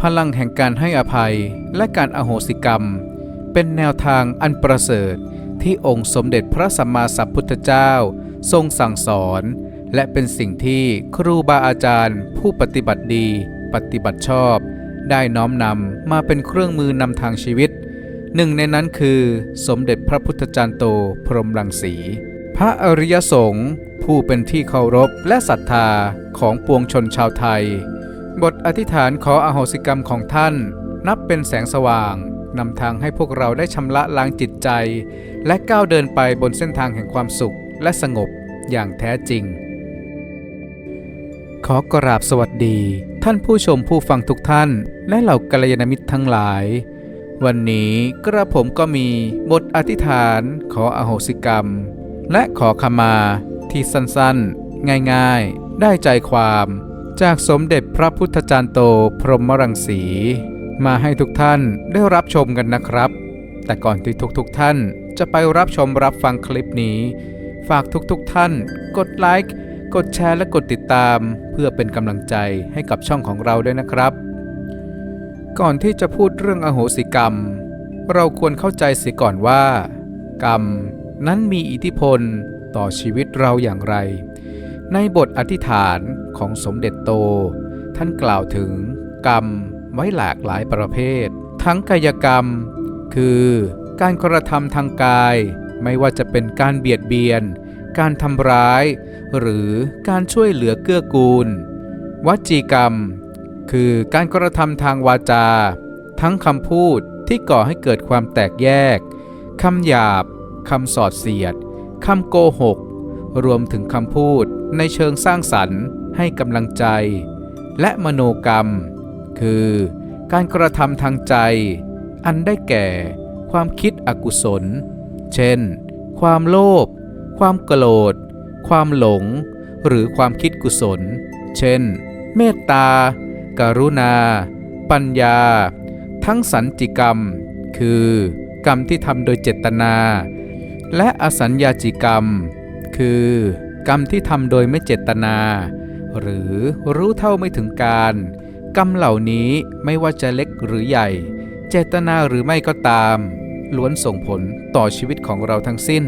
พลังแห่งการให้อภัยและการอโหสิกรรม เป็นแนวทางอันประเสริฐที่องค์สมเด็จพระสัมมาสัมพุทธเจ้า ทรงสั่งสอน และเป็นสิ่งที่ครูบาอาจารย์ ผู้ปฏิบัติดี ปฏิบัติชอบ ได้น้อมนำมาเป็นเครื่องมือนำทางชีวิต หนึ่งในนั้นคือสมเด็จพระพุทธจารย์โตพรหมรังสี พระอริยสงฆ์ผู้เป็นที่เคารพและศรัทธาของปวงชนชาวไทย บทอธิษฐานขออโหสิกรรมของท่าน นับเป็นแสงสว่างนำทางให้พวกเราได้ชำระล้างจิตใจ และก้าวเดินไปบนเส้นทางแห่งความสุขและสงบอย่างแท้จริง ขอกราบสวัสดี ท่านผู้ชมผู้ฟังทุกท่าน และเหล่ากัลยาณมิตรทั้งหลาย วันนี้กระผมก็มีบทอธิษฐานขออโหสิกรรม และขอขมาที่สั้นๆ ง่ายๆ ได้ใจความ จากสมเด็จพระพุทธจารย์โตพรหมรังสี มาให้ทุกท่านได้รับชมกันนะครับ แต่ก่อนที่ทุกๆท่านจะไปรับชมรับฟังคลิปนี้ ฝากทุกๆท่าน กดไลค์กดแชร์และกดติดตาม เพื่อเป็นกำลังใจให้กับช่องของเราด้วยนะครับ ก่อนที่จะพูดเรื่องอโหสิกรรม เราควรเข้าใจเสียก่อนว่า กรรมนั้นมีอิทธิพลต่อชีวิตเราอย่างไร ในบทอธิษฐาน ของสมเด็จโต ท่านกล่าวถึงกรรมไว้หลากหลายประเภท ทั้งกายกรรม คือการกระทำทางกาย ไม่ว่าจะเป็นการเบียดเบียน การทำร้าย หรือการช่วยเหลือเกื้อกูล วจีกรรม คือการกระทำทางวาจา ทั้งคำพูดที่ก่อให้เกิดความแตกแยกคำหยาบคำสอดเสียดคำโกหก รวมถึงคำพูดในเชิงสร้างสรรค์ ให้กำลังใจ และมโนกรรม คือการกระทำทางใจ อันได้แก่ความคิดอกุศล เช่น ความโลภ ความโกรธ ความหลง หรือความคิดกุศล เช่น เมตตาการุณา ปัญญา ทั้งสันจิกรรม คือกรรมที่ทำโดยเจตนา และอสัญญาจิกรรม คือกรรมที่ทำโดยไม่เจตนา หรือรู้เท่าไม่ถึงการ กรรมเหล่านี้ไม่ว่าจะเล็กหรือใหญ่ เจตนาหรือไม่ก็ตาม ล้วนส่งผลต่อชีวิตของเราทั้งสิ้น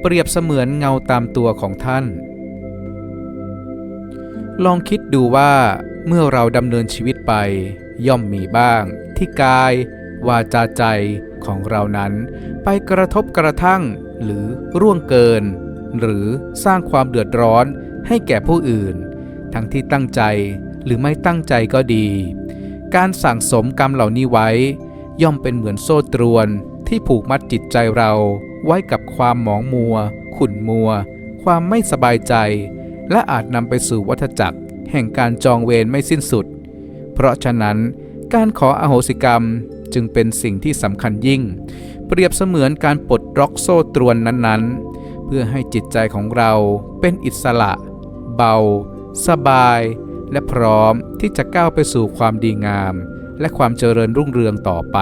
เปรียบเสมือนเงาตามตัวของท่าน ลองคิดดูว่า เมื่อเราดำเนินชีวิตไป ย่อมมีบ้าง ที่กาย วาจาใจของเรานั้น ไปกระทบกระทั่งหรือร่วงเกิน หรือสร้างความเดือดร้อนให้แก่ผู้อื่น ทั้งที่ตั้งใจหรือไม่ตั้งใจก็ดี การสั่งสมกรรมเหล่านี้ไว้ ย่อมเป็นเหมือนโซ่ตรวนที่ผูกมัดจิตใจเราไว้กับความหมองมัว ขุ่นมัว ความไม่สบายใจ และอาจนำไปสู่วัฏจักร แห่งการจองเวรไม่สิ้นสุด เพราะฉะนั้น การขออโหสิกรรมจึงเป็นสิ่งที่สำคัญยิ่ง เปรียบเสมือนการปลดล็อกโซ่ตรวนนั้นๆ เพื่อให้จิตใจของเราเป็นอิสระ เบา สบาย และพร้อมที่จะก้าวไปสู่ความดีงาม และความเจริญรุ่งเรืองต่อไป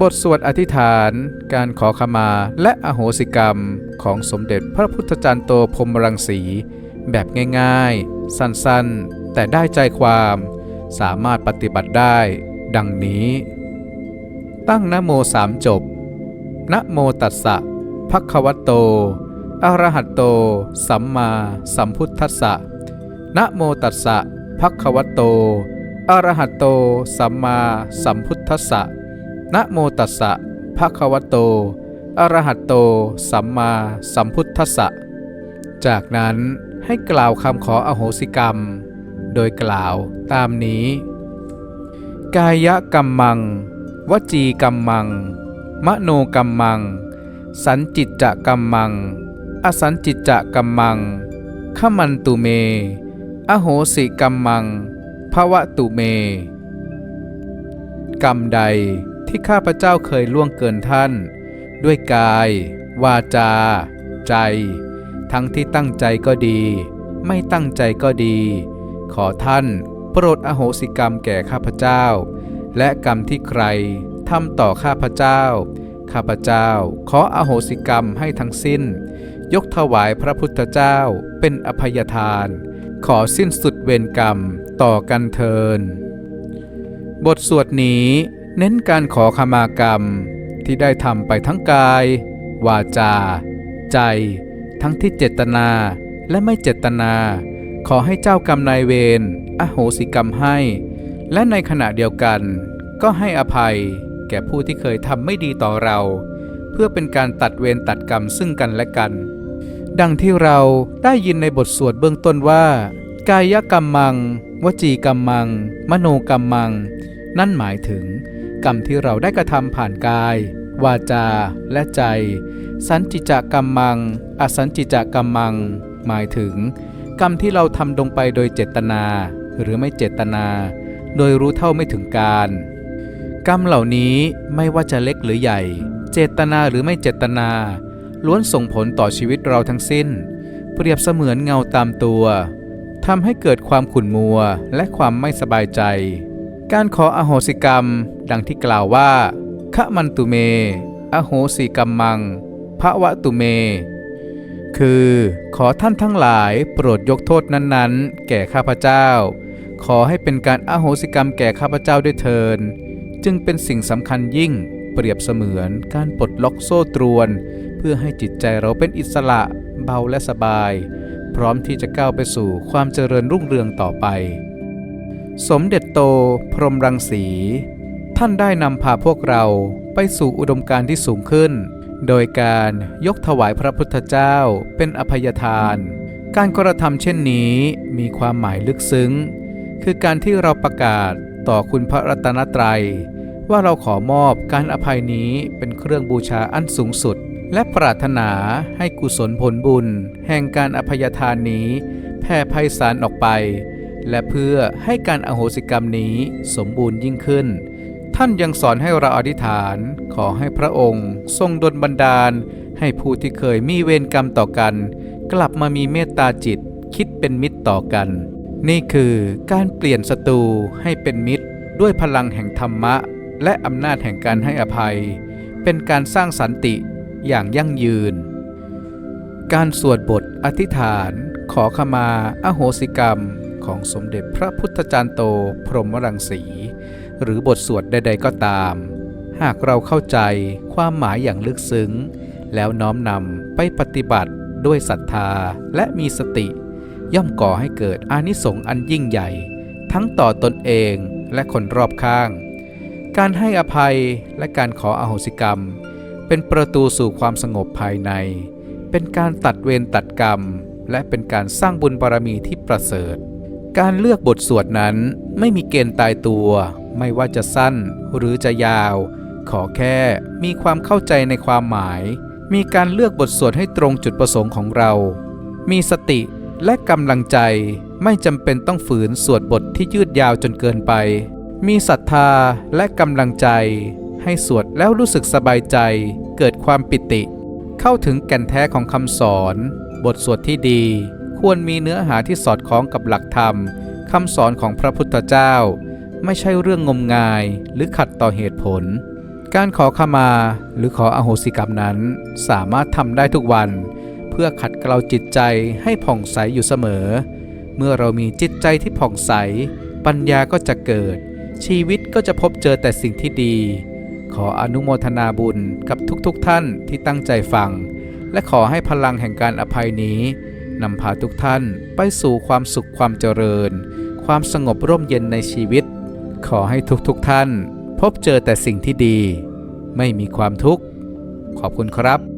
บทสวดอธิษฐาน การขอขมาและอโหสิกรรมของสมเด็จพระพุทธจารย์โตพรมรังสี แบบง่ายๆ สั้นๆ แต่ได้ใจความ สามารถปฏิบัติได้ ดังนี้ ตั้งนโมสามจบนโมตัสสะภะคะวะโต อระหะโต สัมมาสัมพุทธัสสะนะโมตัสสะภะคะวะโตอระหะโต สัมมาสัมพุทธัสสะนะโมตัสสะภะคะวะโตอระหะโต สัมมาสัมพุทธัสสะจากนั้นให้กล่าวคำขออโหสิกรรม โดยกล่าวตามนี้ กายกรรมัง วจีกรรมัง มโนกรรมัง สันจิตจะกรรมัง อสันจิตจะกรรมัง ขมันตุเม อโหสิกรรมัง ภวะตุเม กรรมใดที่ข้าพเจ้าเคยล่วงเกินท่าน ด้วยกาย วาจา ใจ ทั้งที่ตั้งใจก็ดี ไม่ตั้งใจก็ดี ขอท่านโปรดอโหสิกรรมแก่ข้าพเจ้า และกรรมที่ใครทำต่อข้าพเจ้า ข้าพเจ้าขออโหสิกรรมให้ทั้งสิ้น ยกถวายพระพุทธเจ้าเป็นอภัยทาน ขอสิ้นสุดเวรกรรมต่อกันเทิน บทสวดนี้เน้นการขอขมากรรมที่ได้ทำไปทั้งกาย วาจา ใจ ทั้งที่เจตนาและไม่เจตนา ขอให้เจ้ากรรมนายเวรอโหสิกรรมให้ และในขณะเดียวกัน ก็ให้อภัยแก่ผู้ที่เคยทำไม่ดีต่อเรา เพื่อเป็นการตัดเวรตัดกรรมซึ่งกันและกัน ดังที่เราได้ยินในบทสวดเบื้องต้นว่า กายกรรมมัง วจีกรรมมัง มโนกรรมมัง นั่นหมายถึง กรรมที่เราได้กระทำผ่านกาย วาจา และใจ สันจิจกรรมมัง อสันจิจกรรมมัง หมายถึง กรรมที่เราทำลงไปโดยเจตนา หรือไม่เจตนา โดยรู้เท่าไม่ถึงการ กรรมเหล่านี้ไม่ว่าจะเล็กหรือใหญ่ เจตนาหรือไม่เจตนา ล้วนส่งผลต่อชีวิตเราทั้งสิ้น เปรียบเสมือนเงาตามตัวทำให้เกิดความขุ่นมัวและความไม่สบายใจ การขออโหสิกรรม ดังที่กล่าวว่าขะมันตุเม อโหสิกรรมมังพระวะตุเม คือขอท่านทั้งหลายโปรดยกโทษนั้นๆ แก่ข้าพเจ้า ขอให้เป็นการอโหสิกรรมแก่ข้าพเจ้าด้วยเทิน จึงเป็นสิ่งสำคัญยิ่งเปรียบเสมือนการปลดล็อกโซ่ตรวน เพื่อให้จิตใจเราเป็นอิสระเบาและสบาย พร้อมที่จะก้าวไปสู่ความเจริญรุ่งเรืองต่อไป สมเด็จโต พรหมรังสี ท่านได้นำพาพวกเราไปสู่อุดมการณ์ที่สูงขึ้น โดยการยกถวายพระพุทธเจ้าเป็นอภัยทาน การกระทำเช่นนี้มีความหมายลึกซึ้ง คือการที่เราประกาศต่อคุณพระรัตนตรัยว่าเราขอมอบการอภัยนี้เป็นเครื่องบูชาอันสูงสุด และปรารถนาให้กุศลผลบุญ แห่งการอภัยทานนี้แผ่ไพศาลออกไป และเพื่อให้การอโหสิกรรมนี้สมบูรณ์ยิ่งขึ้น ท่านยังสอนให้เราอธิษฐานขอให้พระองค์ ทรงดลบันดาล ให้ผู้ที่เคยมีเวรกรรมต่อกัน กลับมามีเมตตาจิตคิดเป็นมิตรต่อกัน นี่คือการเปลี่ยนศัตรูให้เป็นมิตร ด้วยพลังแห่งธรรมะ และอำนาจแห่งการให้อภัย เป็นการสร้างสันติ อย่างยั่งยืน การสวดบทอธิษฐาน ขอขมาอโหสิกรรมของสมเด็จพระพุทธจารย์โตพรหมรังสี หรือบทสวดใด ๆ ก็ตาม หากเราเข้าใจความหมายอย่างลึกซึ้ง แล้วน้อมนำไปปฏิบัติด้วยศรัทธาและมีสติ ย่อมก่อให้เกิดอานิสงส์อันยิ่งใหญ่ ทั้งต่อตนเองและคนรอบข้าง การให้อภัยและการขออโหสิกรรม เป็นประตูสู่ความสงบภายใน เป็นการตัดเวรตัดกรรม และเป็นการสร้างบุญบารมีที่ประเสริฐ การเลือกบทสวดนั้นไม่มีเกณฑ์ตายตัว ไม่ว่าจะสั้นหรือจะยาว ขอแค่มีความเข้าใจในความหมาย มีการเลือกบทสวดให้ตรงจุดประสงค์ของเรา มีสติและกำลังใจไม่จำเป็นต้องฝืนสวดบทที่ยืดยาวจนเกินไป มีศรัทธาและกำลังใจ ให้สวดแล้วรู้สึกสบายใจ เกิดความปิติ เข้าถึงแก่นแท้ของคำสอน บทสวดที่ดี ควรมีเนื้อหาที่สอดคล้องกับหลักธรรมคำสอนของพระพุทธเจ้า ไม่ใช่เรื่องงมงายหรือขัดต่อเหตุผล การขอขมาหรือขออโหสิกรรมนั้น สามารถทำได้ทุกวัน เพื่อขัดเกลาจิตใจให้ผ่องใสอยู่เสมอ เมื่อเรามีจิตใจที่ผ่องใส ปัญญาก็จะเกิด ชีวิตก็จะพบเจอแต่สิ่งที่ดี ขออนุโมทนาบุญกับทุกๆทท่านที่ตั้งใจฟัง และขอให้พลังแห่งการอภัยนี้นำพาทุกท่านไปสู่ความสุขความเจริญ ความสงบร่มเย็นในชีวิต ขอให้ทุกๆทท่าน พบเจอแต่สิ่งที่ดี ไม่มีความทุกข์ ขอบคุณครับ